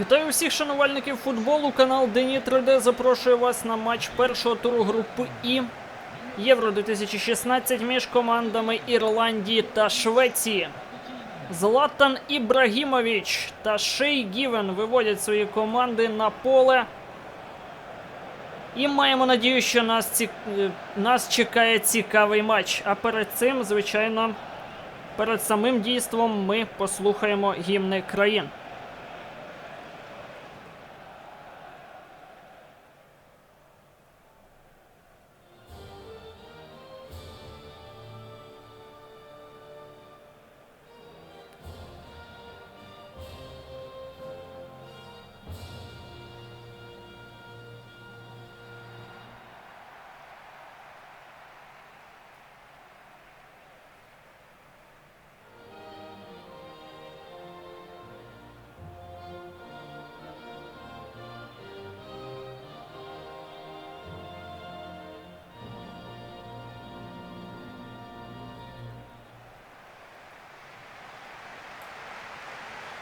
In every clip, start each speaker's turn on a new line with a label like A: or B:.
A: Вітаю всіх шанувальників футболу. Канал Дені 3D запрошує вас на матч першого туру групи І Євро 2016 між командами Ірландії та Швеції. Златан Ібрагімович та Шей Гівен виводять свої команди на поле. І маємо надію, що нас, ці... е, нас чекає цікавий матч. А перед цим, звичайно, перед самим дійством ми послухаємо гімни країн.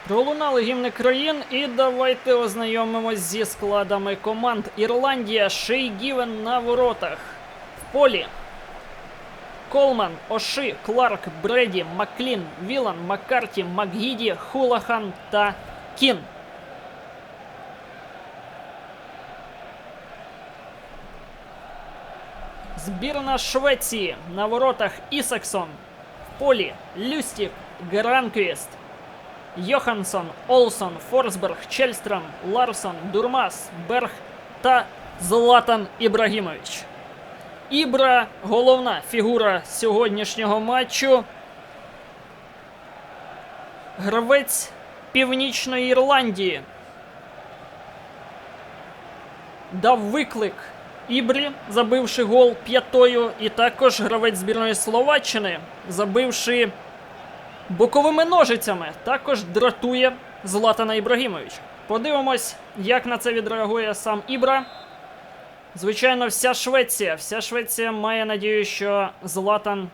A: Пролунали гімни країн, і давайте ознайомимось зі складами команд. Ірландія, Шей Гівен на воротах. В полі. Колман, Оши, Кларк, Бреді, Маклін, Вілан, Маккарті, Макгіді, Хулахан та Кін. Збірна Швеції на воротах Ісаксон. В полі Люстік, Гранквіст, Йоханссон, Олсон, Форсберг, Чельстром, Ларсон, Дурмас, Берг та Златан Ібрагімович. Ібра головна фігура сьогоднішнього матчу. Гравець Північної Ірландії. Дав виклик Ібрі, забивши гол п'ятою, і також гравець збірної Словаччини, забивши боковими ножицями також дратує Златана Ібрагімовича. Подивимось, як на це відреагує сам Ібра. Звичайно, вся Швеція. Вся Швеція має надію, що Златан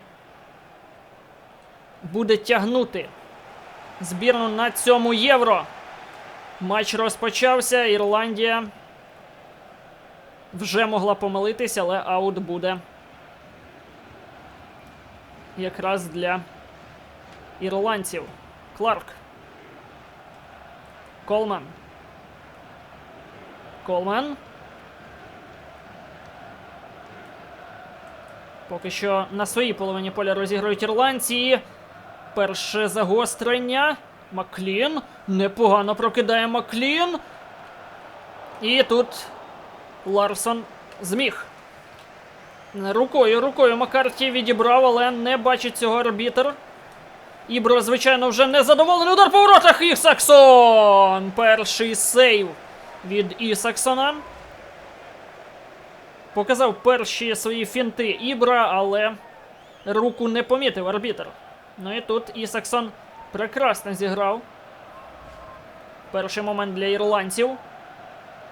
A: буде тягнути збірну на цьому євро. Матч розпочався. Ірландія вже могла помилитися, але аут буде якраз для ірландців. Кларк. Колман. Колман. Поки що на своїй половині поля розігрують ірландці. Перше загострення. Маклін. Непогано прокидає Маклін. І тут Ларсон зміг. Рукою, рукою Макарті відібрав, але не бачить цього арбітр. Ібро, звичайно, вже не задоволений удар по воротах. Ісаксон! Перший сейв від Ісаксона. Показав перші свої фінти Ібра, але руку не помітив арбітр. Ну і тут Ісаксон прекрасно зіграв. Перший момент для ірландців.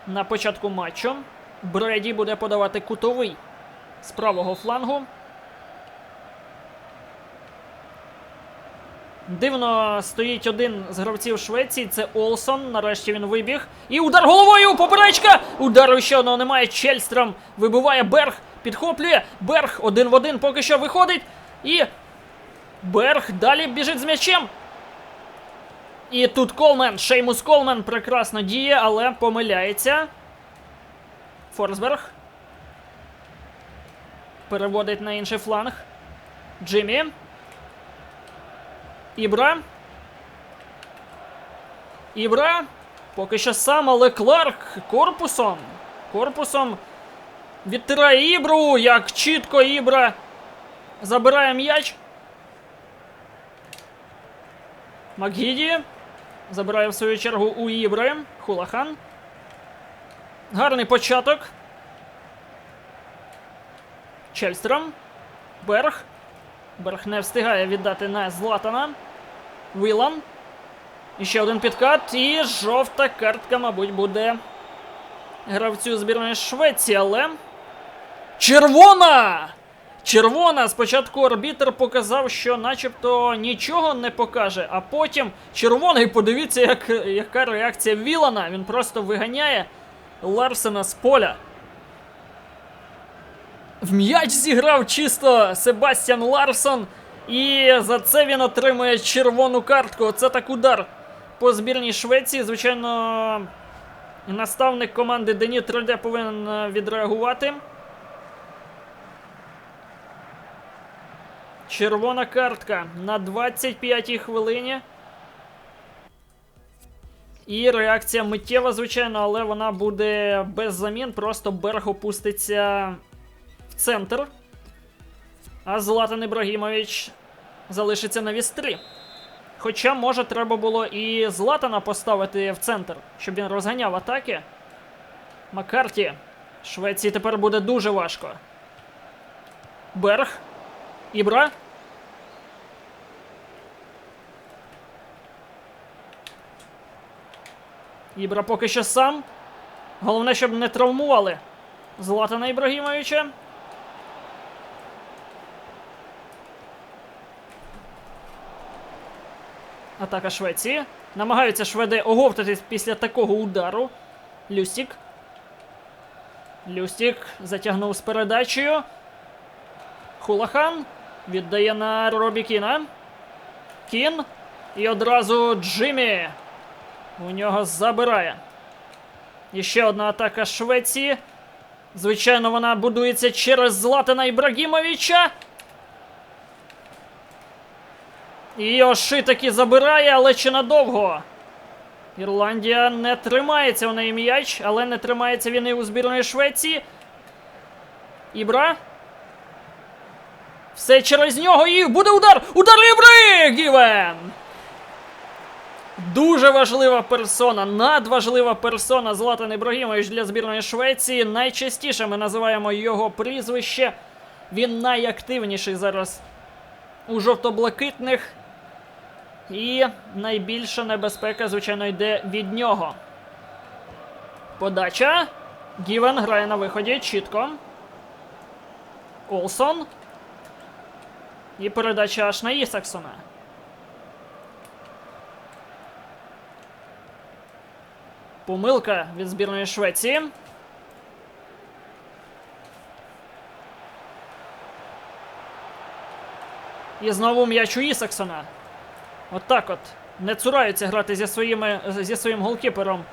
A: На початку матчу. Бреді буде подавати кутовий з правого флангу. Дивно стоїть один з гравців Швеції. Це Олсон. Нарешті він вибіг. І удар головою! Поперечка! Удару ще одного немає. Чельстром вибиває Берг. Підхоплює. Берг один в один поки що виходить. І. Берг далі біжить з м'ячем. І тут Колмен. Шеймус Колмен прекрасно діє, але помиляється. Форсберг. Переводить на інший фланг. Джиммі. Ібра. Ібра. Поки що сам, але Кларк корпусом. Корпусом відтирає Ібру. Як чітко Ібра забирає м'яч. Макгіді. Забирає в свою чергу у Ібри. Хулахан. Гарний початок. Чельстром. Берг. Берг не встигає віддати на Златана. Вілан. І ще один підкат. І жовта картка, мабуть, буде гравцю збірної Швеції, але. Червона! Червона. Спочатку арбітр показав, що начебто нічого не покаже, а потім червоний, подивіться, як, яка реакція Вілана. Він просто виганяє Ларсена з поля. В м'яч зіграв чисто Себастьян Ларсон. І за це він отримує червону картку. Це так удар по збірній Швеції. Звичайно, наставник команди Дені 3D повинен е, відреагувати. Червона картка на 25-й хвилині. І реакція миттєва, звичайно, але вона буде без замін. Просто Берг опуститься в центр. А Златан Ібрагімович залишиться на вістрі. Хоча, може, треба було і Златана поставити в центр, щоб він розганяв атаки. Макарті. Швеції тепер буде дуже важко. Берг. Ібра. Ібра поки що сам. Головне, щоб не травмували Златана Ібрагімовича. Атака Швеції. Намагаються шведи оговтатись після такого удару. Люстік. Люстік затягнув з передачею. Хулахан віддає на Робі Кіна. Кін. І одразу Джиммі. У нього забирає. І ще одна атака Швеції. Звичайно, вона будується через Златана Ібрагімовича. І Оши таки забирає, але чи надовго. Ірландія не тримається у неї м'яч, але не тримається він і у збірної Швеції. Ібра. Все через нього і буде удар! Удар Ібри! Гівен! Дуже важлива персона, надважлива персона Златан Ібрагімович для збірної Швеції. Найчастіше ми називаємо його прізвище. Він найактивніший зараз у жовто-блакитних. І найбільша небезпека, звичайно, йде від нього. Подача. Гівен грає на виході чітко. Олсон. І передача аж на Ісаксона. Помилка від збірної Швеції. І знову м'яч у Ісаксона. От от. Не цураються грати зі, своїми, зі своїм голкіпером.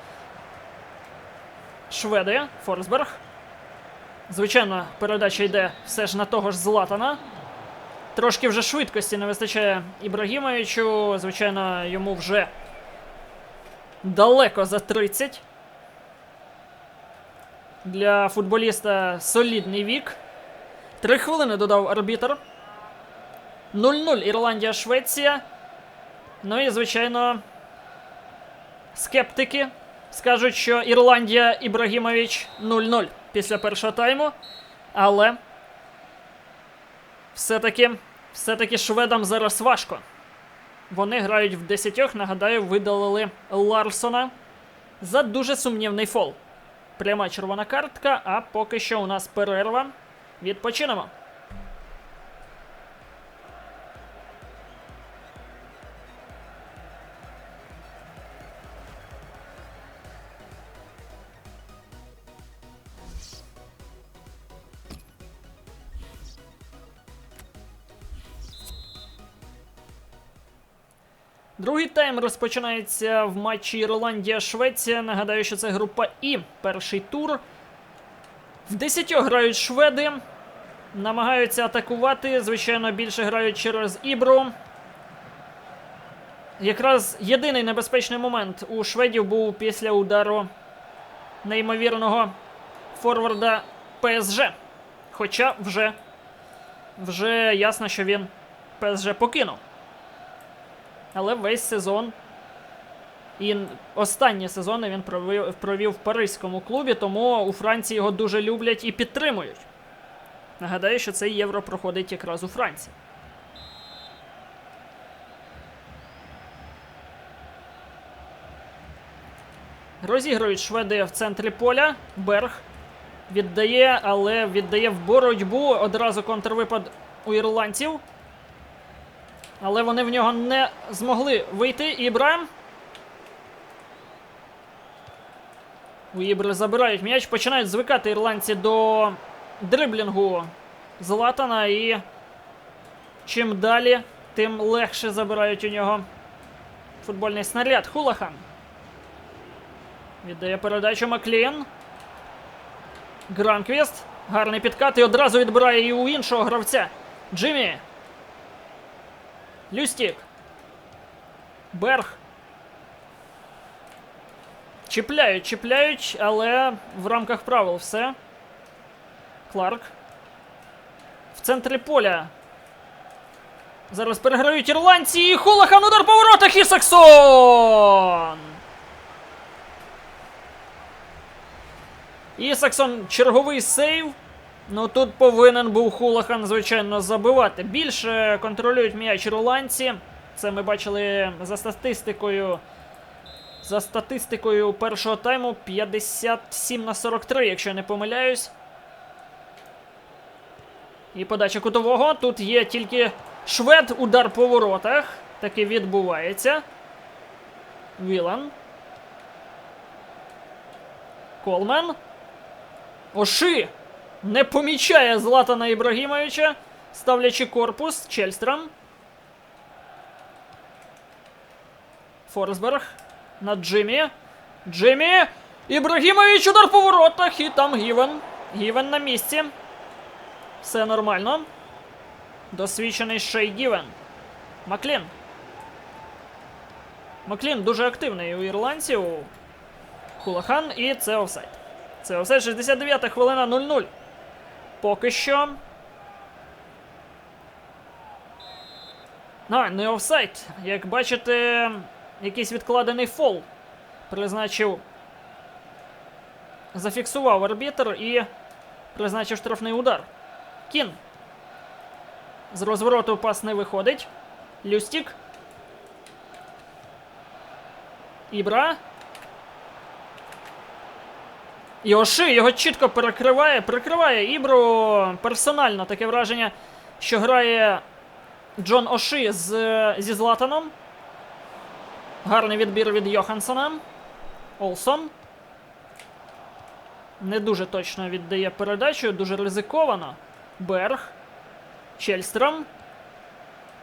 A: Шведи. Форсберг. Звичайно, передача йде все ж на того ж Златана. Трошки вже швидкості не вистачає Ібрагімовичу. Звичайно, йому вже далеко за 30. Для футболіста солідний вік. Три хвилини додав арбітр. 0-0 Ірландія, Швеція. Ну і, звичайно, скептики скажуть, що Ірландія Ібрагімович 0-0 після першого тайму. Але все-таки все-таки шведам зараз важко. Вони грають в десятьох. Нагадаю, видалили Ларсона за дуже сумнівний фол. Пряма червона картка, а поки що у нас перерва. Відпочинемо. Другий тайм розпочинається в матчі Ірландія-Швеція. Нагадаю, що це група І. Перший тур. В десятьох грають шведи. Намагаються атакувати. Звичайно, більше грають через Ібру. Якраз єдиний небезпечний момент у шведів був після удару неймовірного форварда ПСЖ. Хоча вже, вже ясно, що він ПСЖ покинув. Але весь сезон і останні сезони він провів, провів в паризькому клубі, тому у Франції його дуже люблять і підтримують. Нагадаю, що цей євро проходить якраз у Франції. Розіграють шведи в центрі поля. Берг. Віддає, але віддає в боротьбу. Одразу контрвипад у ірландців. Але вони в нього не змогли вийти. Ібра. У Ібри забирають м'яч. Починають звикати ірландці до дриблінгу Златана. І чим далі, тим легше забирають у нього футбольний снаряд. Хулахан. Віддає передачу Маклін. Гранквіст. Гарний підкат і одразу відбирає і у іншого гравця. Джиммі. Люстік. Берг. Чіпляють, чіпляють, але в рамках правил все. Кларк. В центрі поля. Зараз переграють ірландці і Хулахан удар по воротах і Саксон! Ісаксон черговий сейв. Ну тут повинен був Хулахан, звичайно, забивати. Більше контролюють м'яч ірландці. Це ми бачили за статистикою. За статистикою першого тайму 57 на 43, якщо я не помиляюсь. І подача кутового. Тут є тільки швед, удар по воротах. Таки відбувається. Вілан. Колмен. Оши не помічає Златана Ібрагімовича, ставлячи корпус Чельстрам. Форсберг на Джиммі. Джиммі! Ібрагімович удар по воротах, і там Гівен. Гівен на місці. Все нормально. Досвідчений Шей Гівен. Маклін. Маклін дуже активний у ірландців. Хулахан, і це офсайд. Це офсайд 69-та хвилина 0-0. Поки що. А, не офсайд. Як бачите, якийсь відкладений фол призначив. Зафіксував арбітр і призначив штрафний удар. Кін. З розвороту пас не виходить. Люстік. Ібра. І Оши його чітко перекриває, прикриває Ібру персонально таке враження, що грає Джон Оши з, зі Златаном. Гарний відбір від Йохансона. Олсон. Не дуже точно віддає передачу, дуже ризиковано. Берг. Чельстром.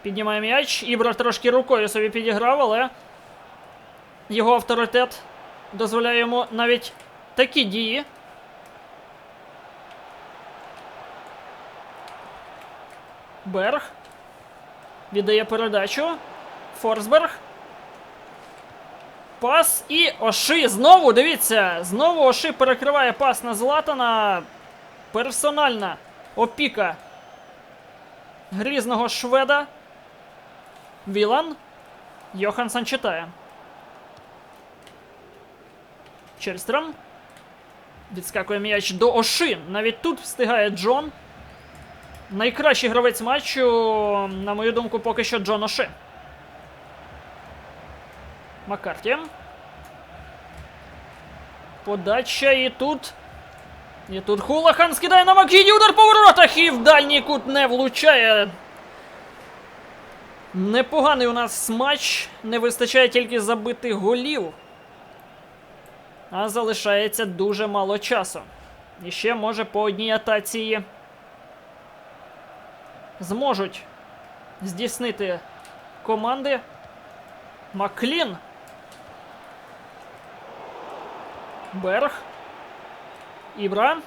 A: Піднімає м'яч. Ібра трошки рукою собі підіграв, але його авторитет дозволяє йому навіть такі дії. Берг. Віддає передачу. Форсберг. Пас і Оши. Знову, дивіться, знову Оши перекриває пас на Златана. Персональна опіка грізного шведа. Вілан. Йоханссон читає. Чельстром. Відскакує м'яч до Оши. Навіть тут встигає Джон. Найкращий гравець матчу, на мою думку, поки що Джон Оши. Маккарті. Подача і тут. І тут Хулахан скидає на Макіді удар по воротах і в дальній кут не влучає. Непоганий у нас матч. Не вистачає тільки забити голів. А залишається дуже мало часу. І ще може по одній атаці зможуть здійснити команди. Маклін. Берг. Ібра.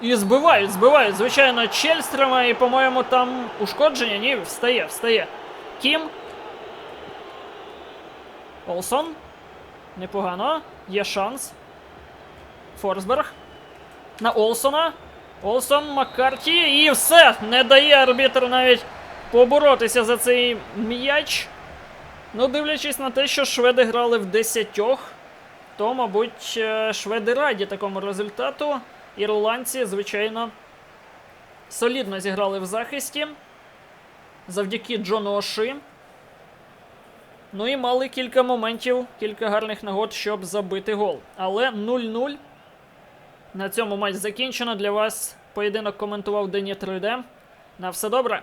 A: І збивають, збивають, звичайно, Чельстрема, і, по-моєму, там ушкодження. Ні, встає, встає. Кім. Олсон. Непогано. Є шанс. Форсберг. На Олсона. Олсон, Маккарті. І все. Не дає арбітр навіть поборотися за цей м'яч. Ну, дивлячись на те, що шведи грали в десятьох, то, мабуть, е, шведи раді такому результату. Ірландці, звичайно, солідно зіграли в захисті. Завдяки Джону Оши. Ну і мали кілька моментів, кілька гарних нагод, щоб забити гол. Але 0-0. На цьому матч закінчено. Для вас поєдинок коментував Дені 3D. На все добре.